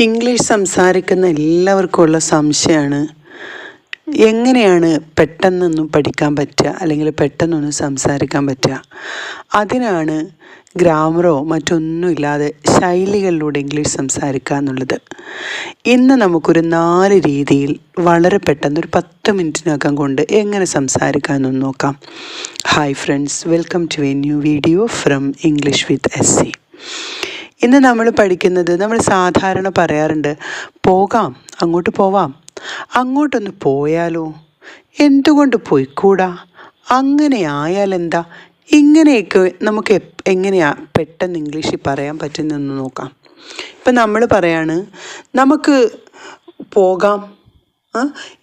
English സംസാരിക്കുന്ന എല്ലാവർക്കുമുള്ള സംശയമാണ്. എങ്ങനെയാണ് പെട്ടെന്നൊന്നും പഠിക്കാൻ പറ്റുക അല്ലെങ്കിൽ പെട്ടെന്നൊന്നും സംസാരിക്കാൻ പറ്റുക? അതിനാണ് ഗ്രാമറോ മറ്റൊന്നുമില്ലാതെ ശൈലികളിലൂടെ ഇംഗ്ലീഷ് സംസാരിക്കുക എന്നുള്ളത്. ഇന്ന് നമുക്കൊരു നാല് രീതിയിൽ വളരെ പെട്ടെന്ന് ഒരു പത്ത് മിനിറ്റിനകം കൊണ്ട് എങ്ങനെ സംസാരിക്കാമെന്നൊന്ന് നോക്കാം. Hi friends welcome to a new video from English with S C ഇന്ന് നമ്മൾ പഠിക്കുന്നത് നമ്മൾ സാധാരണ പറയാറുണ്ട് പോകാം അങ്ങോട്ട് പോവാം. അങ്ങോട്ടൊന്ന് പോയാലോ? എന്തുകൊണ്ട് പോയിക്കൂടാ? അങ്ങനെ ആയാൽ എന്താ? ഇങ്ങനെയൊക്കെ നമുക്ക് എങ്ങനെയാ പെട്ടെന്ന് ഇംഗ്ലീഷിൽ പറയാൻ പറ്റുന്നതെന്ന് നോക്കാം. ഇപ്പം നമ്മൾ പറയാണ് നമുക്ക് പോകാം.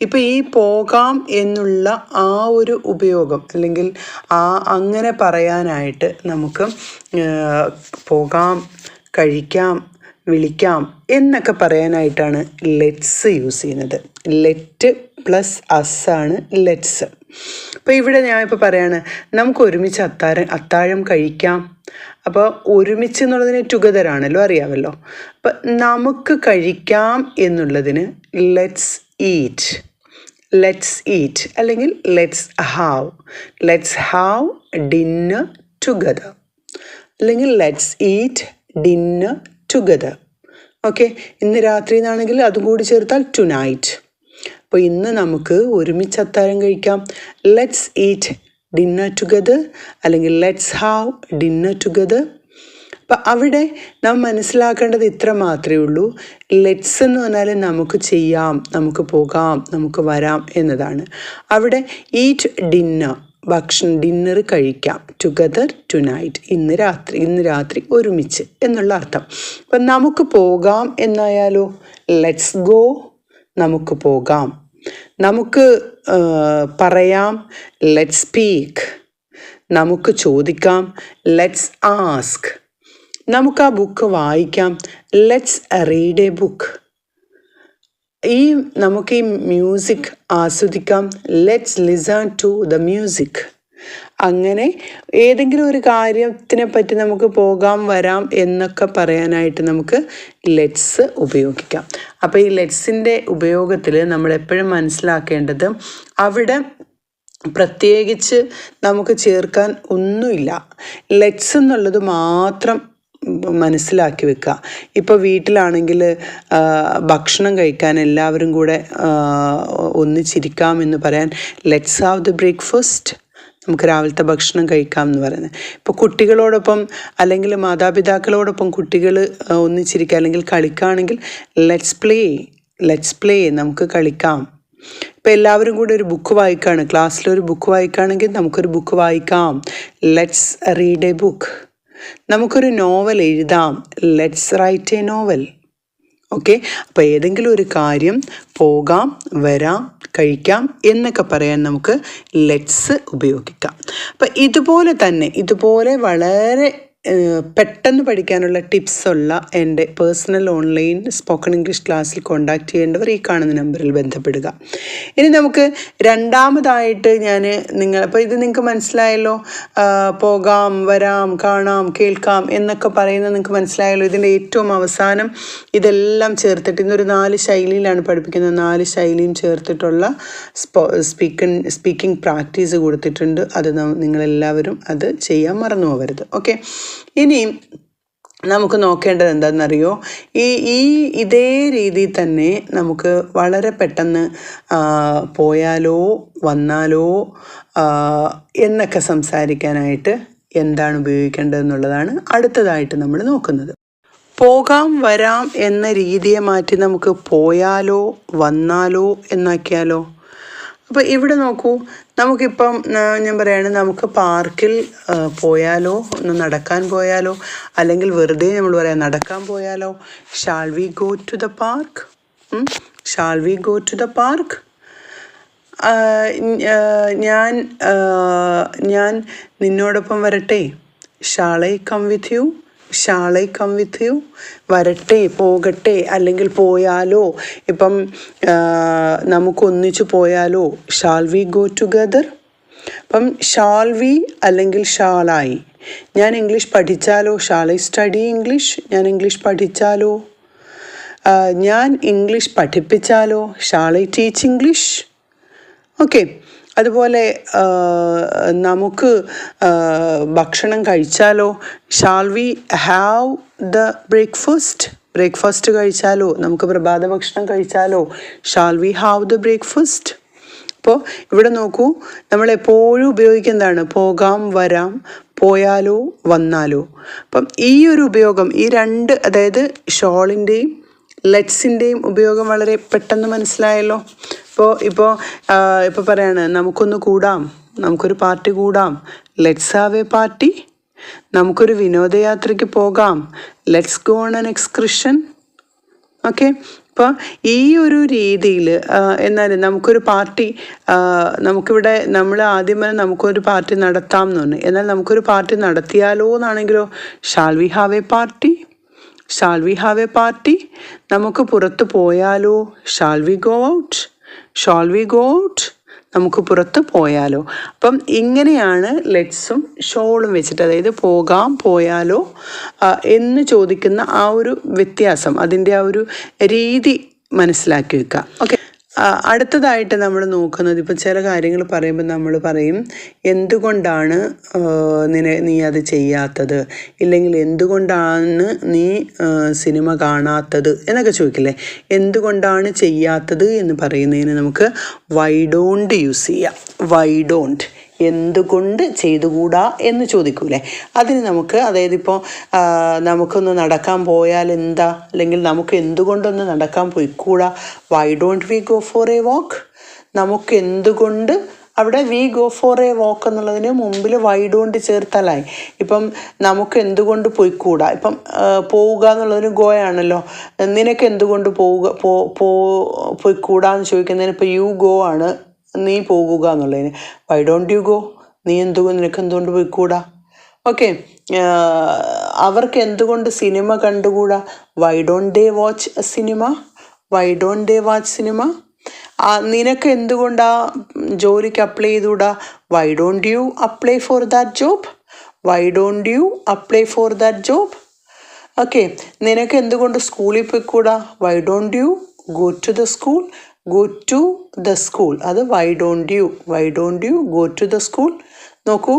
ഇപ്പം ഈ പോകാം എന്നുള്ള ആ ഒരു ഉപയോഗം അല്ലെങ്കിൽ ആ അങ്ങനെ പറയാനായിട്ട് നമുക്ക് പോകാം കഴിക്കാം വിളിക്കാം എന്നൊക്കെ പറയാനായിട്ടാണ് ലെറ്റ്സ് യൂസ് ചെയ്യുന്നത്. ലെറ്റ് പ്ലസ് അസ് ആണ് ലെറ്റ്സ്. അപ്പോൾ ഇവിടെ ഞാൻ ഇപ്പോൾ പറയാണ് നമുക്ക് ഒരുമിച്ച് അത്താഴം അത്താഴം കഴിക്കാം. അപ്പോൾ ഒരുമിച്ച് എന്നുള്ളതിന് ടുഗദർ ആണല്ലോ അറിയാമല്ലോ അപ്പം നമുക്ക് കഴിക്കാം എന്നുള്ളതിന് ലെറ്റ്സ് ഈറ്റ് ലെറ്റ്സ് ഈറ്റ് അല്ലെങ്കിൽ let's have let's have dinner together അല്ലെങ്കിൽ let's eat dinner together okay ഇന്ന് രാത്രി എന്നാണെങ്കിൽ അതും കൂടി ചേർത്താൽ ടു നൈറ്റ് അപ്പോൾ ഇന്ന് നമുക്ക് ഒരുമിച്ച് അത്താരം കഴിക്കാം. ലെറ്റ്സ് ഈറ്റ് ഡിന്നർ ടുഗദർ അല്ലെങ്കിൽ ലെറ്റ്സ് ഹാവ് ഡിന്നർ ടുഗദർ അപ്പം അവിടെ നാം മനസ്സിലാക്കേണ്ടത് ഇത്ര മാത്രമേ ഉള്ളൂ. ലെറ്റ്സ് എന്ന് പറഞ്ഞാൽ നമുക്ക് ചെയ്യാം നമുക്ക് പോകാം നമുക്ക് വരാം എന്നതാണ്. അവിടെ ഈറ്റ് ഡിന്നർ ഭക്ഷണം ഡിന്നർ കഴിക്കാം. ടുഗദർ ടു നൈറ്റ് ഇന്ന് രാത്രി ഇന്ന് രാത്രി ഒരുമിച്ച് എന്നുള്ള അർത്ഥം. അപ്പം നമുക്ക് പോകാം എന്നായാലോ? ലെറ്റ്സ് ഗോ നമുക്ക് പോകാം. നമുക്ക് പറയാം. ലെറ്റ്സ് സ്പീക്ക് നമുക്ക് ചോദിക്കാം. ലെറ്റ്സ് ആസ്ക് നമുക്ക് ആ ബുക്ക് വായിക്കാം. ലെറ്റ്സ് റീഡ് എ ബുക്ക് ഈ നമുക്ക് ഈ മ്യൂസിക് ആസ്വദിക്കാം. Let's listen to the music അങ്ങനെ ഏതെങ്കിലും ഒരു കാര്യത്തിനെ പറ്റി നമുക്ക് പോകാം വരാം എന്നൊക്കെ പറയാനായിട്ട് നമുക്ക് ലെറ്റ്സ് ഉപയോഗിക്കാം. അപ്പോൾ ഈ ലെറ്റ്സിന്റെ ഉപയോഗത്തിൽ നമ്മൾ എപ്പോഴും മനസ്സിലാക്കേണ്ടത് അവിടെ പ്രത്യേകിച്ച് നമുക്ക് ചേർക്കാൻ ഒന്നുമില്ല. ലെറ്റ്സ് എന്നുള്ളത് മാത്രം മനസ്സിലാക്കി വെക്കുക ഇപ്പോൾ വീട്ടിലാണെങ്കിൽ ഭക്ഷണം കഴിക്കാൻ എല്ലാവരും കൂടെ ഒന്നിച്ചിരിക്കാം എന്ന് പറയാൻ ലെറ്റ്സ് ഹാവ് ദ ബ്രേക്ക്ഫാസ്റ്റ് നമുക്ക് രാവിലത്തെ ഭക്ഷണം കഴിക്കാം എന്ന് പറയുന്നത്. ഇപ്പോൾ കുട്ടികളോടൊപ്പം അല്ലെങ്കിൽ മാതാപിതാക്കളോടൊപ്പം കുട്ടികൾ ഒന്നിച്ചിരിക്കുക അല്ലെങ്കിൽ കളിക്കുകയാണെങ്കിൽ ലെറ്റ്സ് പ്ലേ ലെറ്റ്സ് പ്ലേ നമുക്ക് കളിക്കാം. ഇപ്പം എല്ലാവരും കൂടെ ഒരു ബുക്ക് വായിക്കുകയാണ് ക്ലാസ്സിലൊരു ബുക്ക് വായിക്കുകയാണെങ്കിൽ നമുക്കൊരു ബുക്ക് വായിക്കാം. ലെറ്റ്സ് റീഡ് എ ബുക്ക് നമുക്കൊരു നോവൽ എഴുതാം. Let's write a novel okay അപ്പോൾ ഏതെങ്കിലും ഒരു കാര്യം പോകാം വരാം കഴിക്കാം എന്നൊക്കെ പറയാൻ നമുക്ക് ലെറ്റ്സ് ഉപയോഗിക്കാം. അപ്പം ഇതുപോലെ തന്നെ ഇതുപോലെ വളരെ പെട്ടെന്ന് പഠിക്കാനുള്ള ടിപ്സുള്ള എന്റെ പേഴ്സണൽ ഓൺലൈൻ സ്പോക്കൺ ഇംഗ്ലീഷ് ക്ലാസ്സിൽ കോൺടാക്ട് ചെയ്യേണ്ടവർ ഈ കാണുന്ന നമ്പറിൽ ബന്ധപ്പെടുക. ഇനി നമുക്ക് രണ്ടാമതായിട്ട് ഞാൻ നിങ്ങൾ അപ്പോൾ ഇത് നിങ്ങൾക്ക് മനസ്സിലായല്ലോ? പോകാം വരാം കാണാം കേൾക്കാം എന്നൊക്കെ പറയുന്നത് നിങ്ങൾക്ക് മനസ്സിലായല്ലോ? ഇതിന്റെ ഏറ്റവും അവസാനം ഇതെല്ലാം ചേർത്തിട്ട് ഇന്നൊരു നാല് ശൈലിയിലാണ് പഠിപ്പിക്കുന്നത്. നാല് ശൈലിയും ചേർത്തിട്ടുള്ള സ്പോ സ്പീക്കൺ സ്പീക്കിംഗ് പ്രാക്ടീസ് കൊടുത്തിട്ടുണ്ട്. അത് നിങ്ങളെല്ലാവരും അത് ചെയ്യാൻ മറന്നു പോകരുത്. ഓക്കെ? ഇനി നമുക്ക് നോക്കേണ്ടത് എന്താണെന്നറിയോ? ഈ ഈ ഇതേ രീതിയിൽ തന്നെ നമുക്ക് വളരെ പെട്ടെന്ന് പോയാലോ വന്നാലോ എന്നൊക്കെ സംസാരിക്കാനായിട്ട് എന്താണ് ഉപയോഗിക്കേണ്ടതെന്നുള്ളതാണ് അടുത്തതായിട്ട് നമ്മൾ നോക്കുന്നത്. പോകാം വരാം എന്ന രീതിയെ മാറ്റി നമുക്ക് പോയാലോ വന്നാലോ എന്നാക്കിയാലോ അപ്പോൾ ഇവിടെ നോക്കൂ. നമുക്കിപ്പം ഞാൻ പറയുകയാണ് നമുക്ക് പാർക്കിൽ പോയാലോ ഒന്ന് നടക്കാൻ പോയാലോ അല്ലെങ്കിൽ വെറുതെ നമ്മൾ പറയാം നടക്കാൻ പോയാലോ shall we go to the park shall we go to the park ഞാൻ ഞാൻ നിന്നോടൊപ്പം വരട്ടെ? Shall I come with you shall I come with you. വരട്ടെ പോകട്ടെ അല്ലെങ്കിൽ പോയാലോ? ഇപ്പം നമുക്കൊന്നിച്ചു പോയാലോ? ഷാൾ വി ഗോ ടുഗദർ അപ്പം ഷാൾ വി അല്ലെങ്കിൽ ഷാളായി? ഞാൻ ഇംഗ്ലീഷ് പഠിച്ചാലോ? ഷാൾ ഐ സ്റ്റഡി ഇംഗ്ലീഷ് ഞാൻ ഇംഗ്ലീഷ് പഠിച്ചാലോ? ഞാൻ English പഠിപ്പിച്ചാലോ? Shall I teach English okay അതുപോലെ നമുക്ക് ഭക്ഷണം കഴിച്ചാലോ? Shall we have the breakfast breakfast കഴിച്ചാലോ? നമുക്ക് പ്രഭാത ഭക്ഷണം കഴിച്ചാലോ? Shall we have the breakfast അപ്പോൾ ഇവിടെ നോക്കൂ നമ്മൾ എപ്പോഴും ഉപയോഗിക്കുന്നതാണ് പോകാം വരാം പോയാലോ വന്നാലോ. അപ്പം ഈ ഒരു ഉപയോഗം ഈ രണ്ട് അതായത് ഷോളിന്റെയും ലെറ്റ്സിന്റെയും ഉപയോഗം വളരെ പെട്ടെന്ന് മനസ്സിലായല്ലോ? ഇപ്പോൾ ഇപ്പോൾ ഇപ്പോൾ പറയാണ് നമുക്കൊന്ന് കൂടാം നമുക്കൊരു പാർട്ടി കൂടാം ലെറ്റ്സ് ഹാവ് എ പാർട്ടി നമുക്കൊരു വിനോദയാത്രയ്ക്ക് പോകാം let's go on excursion. Okay? അപ്പോൾ ഈ ഒരു രീതിയിൽ എന്നാൽ നമുക്കൊരു പാർട്ടി നമുക്കിവിടെ നമ്മൾ ആദ്യമേ നമുക്കൊരു പാർട്ടി നടത്താം എന്ന് പറഞ്ഞു. എന്നാൽ നമുക്കൊരു പാർട്ടി നടത്തിയാലോ എന്നാണെങ്കിലോ shall we have a party shall we have a party നമുക്ക് പുറത്ത് പോയാലോ? Shall we go out shall we go out നമുക്ക് പുറത്ത് പോയാലോ? അപ്പം ഇങ്ങനെയാണ് ലെറ്റ്സും ഷോളും വെച്ചിട്ട് അതായത് പോകാം പോയാലോ എന്ന് ചോദിക്കുന്ന ആ ഒരു വ്യത്യാസം അതിന്റെ ആ ഒരു രീതി മനസ്സിലാക്കി വെക്കുക. ഓക്കെ. അടുത്തതായിട്ട് നമ്മൾ നോക്കുന്നത് ഇപ്പം ചില കാര്യങ്ങൾ പറയുമ്പോൾ നമ്മൾ പറയും എന്തുകൊണ്ടാണ് നിന നീ അത് ചെയ്യാത്തത്? ഇല്ലെങ്കിൽ എന്തുകൊണ്ടാണ് നീ സിനിമ കാണാത്തത്? എന്നൊക്കെ ചോദിക്കില്ലേ? എന്തുകൊണ്ടാണ് ചെയ്യാത്തത്? എന്ന് പറയുന്നതിന് നമുക്ക് വൈ ഡോണ്ട് യൂസ് ചെയ്യാം. വൈ ഡോണ്ട് എന്തുകൊണ്ട് ചെയ്തുകൂടാ എന്ന് ചോദിക്കൂലേ? അതിന് നമുക്ക് അതായത് ഇപ്പോൾ നമുക്കൊന്ന് നടക്കാൻ പോയാൽ എന്താ? അല്ലെങ്കിൽ നമുക്ക് എന്തുകൊണ്ടൊന്ന് നടക്കാൻ പോയിക്കൂടാ? Why don't we go for a walk നമുക്ക് എന്തുകൊണ്ട് അവിടെ we go for a walk എന്നുള്ളതിന് മുമ്പിൽ വൈ ഡോണ്ട് ചേർത്താലായി. ഇപ്പം നമുക്ക് എന്തുകൊണ്ട് പോയിക്കൂടാ? ഇപ്പം പോവുക എന്നുള്ളതിന് ഗോ ആണല്ലോ നിനക്ക് എന്തുകൊണ്ട് പോവുക പോ പോയിക്കൂടാ എന്ന് ചോദിക്കുന്നതിന് ഇപ്പോൾ യു ഗോ ആണ് നീ പോകുക എന്നുള്ളതിന്. വൈ ഡോണ്ട് യു ഗോ നീ എന്തുകൊണ്ട് നിനക്ക് എന്തുകൊണ്ട് പോയിക്കൂടാ? ഓക്കെ അവർക്ക് എന്തുകൊണ്ട് cinema കണ്ടുകൂടാ? Why don't they watch cinema why don't they watch cinema നിനക്ക് എന്തുകൊണ്ടാ ജോലിക്ക് apply ചെയ്തുകൂടാ? Why don't you apply for that job why don't you apply for that job okay നിനക്ക് എന്തുകൊണ്ട് സ്കൂളിൽ പോയിക്കൂടാ? Why don't you go to the school go to the school അത് why don't you why don't you go to the school നോക്കൂ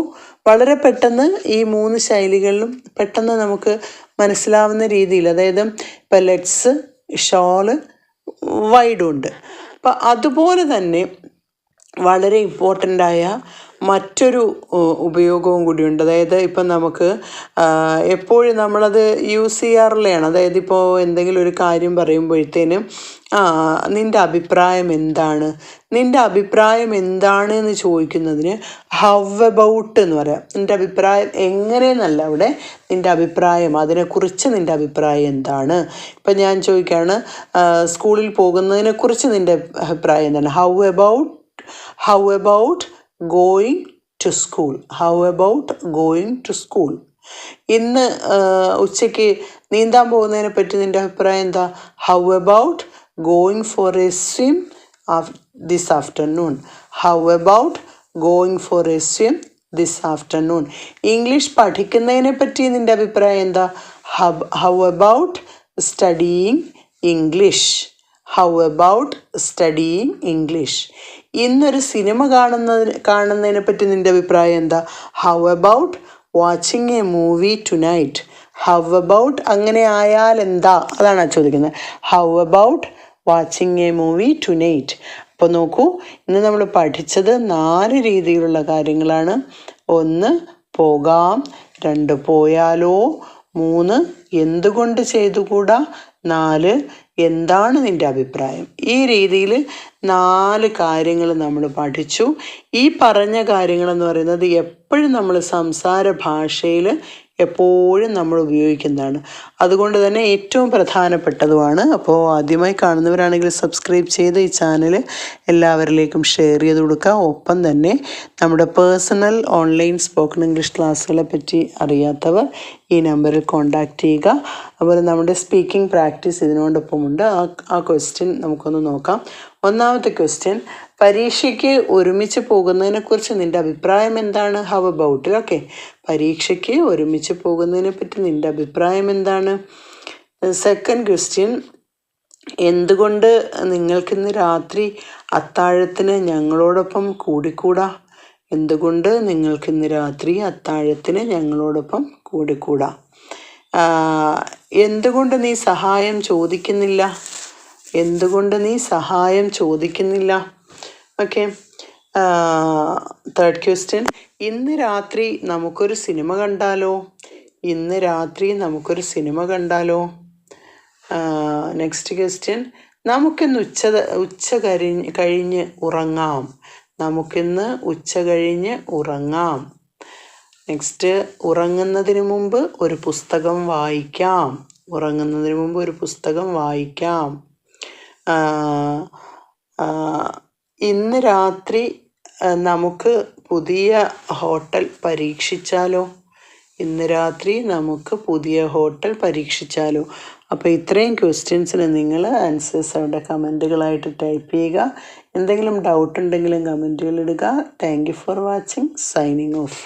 വളരെ പെട്ടെന്ന് ഈ മൂന്ന് ശൈലികളിലും പെട്ടെന്ന് നമുക്ക് മനസ്സിലാവുന്ന രീതിയിൽ അതായത് ഇപ്പം ലെറ്റ്സ് ഷോൾ വൈഡുണ്ട് അപ്പം അതുപോലെ തന്നെ വളരെ ഇമ്പോർട്ടന്റ് ആയ മറ്റൊരു ഉപയോഗവും കൂടിയുണ്ട്. അതായത് ഇപ്പം നമുക്ക് എപ്പോഴും നമ്മളത് യൂസ് ചെയ്യാറുള്ളതാണ് അതായത് ഇപ്പോൾ എന്തെങ്കിലും ഒരു കാര്യം പറയുമ്പോഴത്തേനും ആ നിന്റെ അഭിപ്രായം എന്താണ്? നിന്റെ അഭിപ്രായം എന്താണ് എന്ന് ചോദിക്കുന്നതിന് ഹൗ എബൌട്ട് എന്ന് പറയാം. നിന്റെ അഭിപ്രായം എങ്ങനെയെന്നല്ല അവിടെ നിന്റെ അഭിപ്രായം അതിനെക്കുറിച്ച് നിന്റെ അഭിപ്രായം എന്താണ്? ഇപ്പം ഞാൻ ചോദിക്കുകയാണ് സ്കൂളിൽ പോകുന്നതിനെക്കുറിച്ച് നിന്റെ അഭിപ്രായം എന്താണ്? How about how about going to school how about going to school ഇന്ന് ഉച്ചയ്ക്ക് നീന്താൻ പോകുന്നതിനെ പറ്റി നിന്റെ അഭിപ്രായം എന്താ? How about going for a swim this afternoon how about going for a swim this afternoon English പഠിക്കുന്നതിനെ പറ്റി നിന്റെ അഭിപ്രായം എന്താ? How about studying English how about studying English ഇന്നൊരു സിനിമ കാണുന്നതിന് കാണുന്നതിനെ പറ്റി നിന്റെ അഭിപ്രായം എന്താ? How about watching a movie tonight how about അങ്ങനെ ആയാൽ എന്താ? അതാണ് ചോദിക്കുന്നത്. How about watching a movie tonight അപ്പോൾ നോക്കൂ ഇന്ന് നമ്മൾ പഠിച്ചത് നാല് രീതിയിലുള്ള കാര്യങ്ങളാണ്. ഒന്ന് പോകാം. രണ്ട് പോയാലോ. മൂന്ന് എന്തുകൊണ്ട് ചെയ്തുകൂടാ? നാല്. എന്താണ് നിന്റെ അഭിപ്രായം? ഈ രീതിയിൽ നാല് കാര്യങ്ങൾ നമ്മൾ പഠിച്ചു. ഈ പറഞ്ഞ കാര്യങ്ങളെന്ന് പറയുന്നത് എപ്പോഴും നമ്മൾ സംസാര ഭാഷയിൽ എപ്പോഴും നമ്മൾ ഉപയോഗിക്കുന്നതാണ്. അതുകൊണ്ട് തന്നെ ഏറ്റവും പ്രധാനപ്പെട്ടതുമാണ്. അപ്പോൾ ആദ്യമായി കാണുന്നവരാണെങ്കിൽ സബ്സ്ക്രൈബ് ചെയ്ത് ഈ ചാനൽ എല്ലാവരിലേക്കും ഷെയർ ചെയ്ത് കൊടുക്കുക. ഒപ്പം തന്നെ നമ്മുടെ പേഴ്സണൽ ഓൺലൈൻ സ്പോക്കൺ ഇംഗ്ലീഷ് ക്ലാസ്സുകളെ പറ്റി അറിയാത്തവർ ഈ നമ്പറിൽ കോൺടാക്റ്റ് ചെയ്യുക. അതുപോലെ നമ്മുടെ സ്പീക്കിംഗ് പ്രാക്ടീസ് ഇതിനോടൊപ്പമുണ്ട്. ആ ആ ക്വസ്റ്റ്യൻ നമുക്കൊന്ന് നോക്കാം. ഒന്നാമത്തെ ക്വസ്റ്റ്യൻ പരീക്ഷയ്ക്ക് ഒരുമിച്ച് പോകുന്നതിനെക്കുറിച്ച് നിന്റെ അഭിപ്രായം എന്താണ്? ഹവ് അബൌട്ട് ഓക്കെ പരീക്ഷയ്ക്ക് ഒരുമിച്ച് പോകുന്നതിനെ പറ്റി നിന്റെ അഭിപ്രായം എന്താണ്? സെക്കൻഡ് ക്വസ്റ്റ്യൻ എന്തുകൊണ്ട് നിങ്ങൾക്കിന്ന് രാത്രി അത്താഴത്തിന് ഞങ്ങളോടൊപ്പം കൂടിക്കൂടാ? എന്തുകൊണ്ട് നിങ്ങൾക്കിന്ന് രാത്രി അത്താഴത്തിന് ഞങ്ങളോടൊപ്പം കൂടിക്കൂടാ? എന്തുകൊണ്ട് നീ സഹായം ചോദിക്കുന്നില്ല? എന്തുകൊണ്ട് നീ സഹായം ചോദിക്കുന്നില്ല? ഓക്കെ തേർഡ് ക്വസ്റ്റ്യൻ ഇന്ന് രാത്രി നമുക്കൊരു സിനിമ കണ്ടാലോ? ഇന്ന് രാത്രി നമുക്കൊരു സിനിമ കണ്ടാലോ? നെക്സ്റ്റ് ക്വസ്റ്റ്യൻ നമുക്കിന്ന് ഉച്ച ഉച്ച കഴിഞ്ഞ് കഴിഞ്ഞ് ഉറങ്ങാം. നമുക്കിന്ന് ഉച്ച കഴിഞ്ഞ് ഉറങ്ങാം. നെക്സ്റ്റ് ഉറങ്ങുന്നതിന് മുമ്പ് ഒരു പുസ്തകം വായിക്കാം. ഉറങ്ങുന്നതിന് മുമ്പ് ഒരു പുസ്തകം വായിക്കാം. ഇന്ന് രാത്രി നമുക്ക് പുതിയ ഹോട്ടൽ പരീക്ഷിച്ചാലോ? ഇന്ന് രാത്രി നമുക്ക് പുതിയ ഹോട്ടൽ പരീക്ഷിച്ചാലോ? അപ്പോൾ ഇത്രയും ക്വസ്റ്റ്യൻസിന് നിങ്ങൾ ആൻസേഴ്സ് അവിടെ കമന്റുകളായിട്ട് ടൈപ്പ് ചെയ്യുക. എന്തെങ്കിലും ഡൗട്ട് ഉണ്ടെങ്കിലും കമന്റുകളിടുക thank you for watching. Signing off.